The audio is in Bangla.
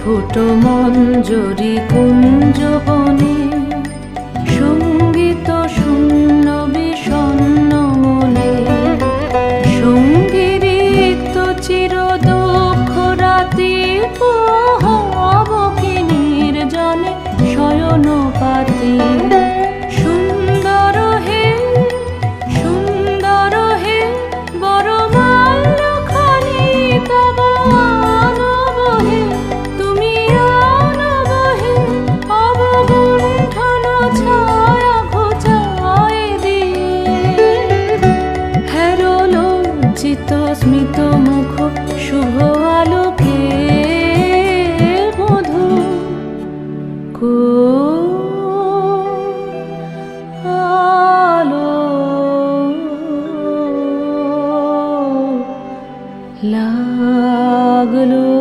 ফুটো মঞ্জরি কুঞ্জ বনে স্মিত মুখ শুভ আলোকে মধু কো আলো লাগল।